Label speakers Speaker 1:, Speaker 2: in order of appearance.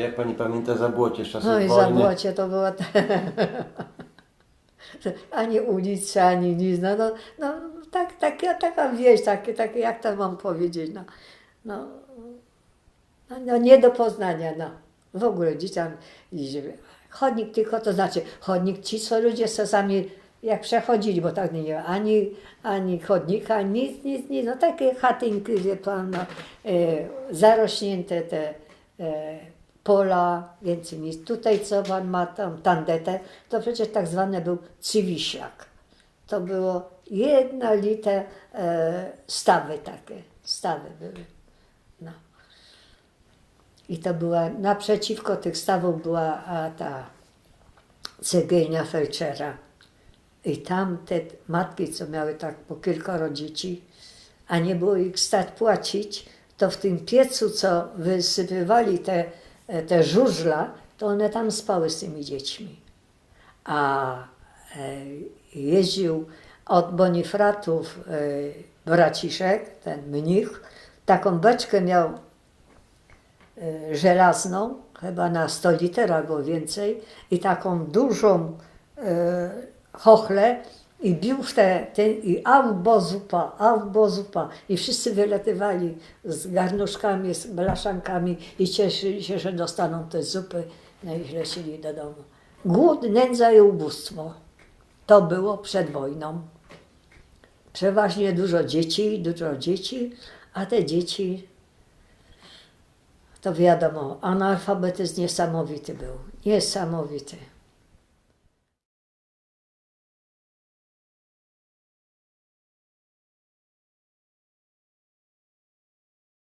Speaker 1: Jak pani pamięta Zabłocie z czasów
Speaker 2: No i
Speaker 1: wojny?
Speaker 2: Zabłocie to było ani ulica, ani nic. No, no, no tak, taka, taka wieś, takie, takie, jak to mam powiedzieć, no, no, no, no nie do poznania, no. W ogóle gdzieś tam idzie. chodnik tylko, to znaczy chodnik, ci co ludzie se sami jak przechodzili, bo tak nie ma ani, ani chodnika, nic, nic, nic, no takie chatynki, wie pan, no, e, zarośnięte te e, pola, więcej nic. Tutaj co pan ma tam tandetę, to przecież tak zwany był cywiślak. To było jednolite e, stawy takie, stawy były. No. I to była, naprzeciwko tych stawów była a, ta cegiernia Felczera. I tam te matki, co miały tak po kilkoro dzieci, a nie było ich stać płacić, to w tym piecu, co wysypywali te, te żużla, to one tam spały z tymi dziećmi. A e, jeździł od Bonifratów e, Braciszek, ten mnich, taką beczkę miał e, żelazną, chyba na 100 liter albo więcej, i taką dużą e, chochlę i bił w te, ten, i albo zupa, albo zupa. I wszyscy wylatywali z garnuszkami, z blaszankami i cieszyli się, że dostaną te zupy, no i lecili do domu. Głód, nędza i ubóstwo. To było przed wojną. Przeważnie dużo dzieci, dużo dzieci, a te dzieci, to wiadomo, analfabetyzm niesamowity był. Niesamowity.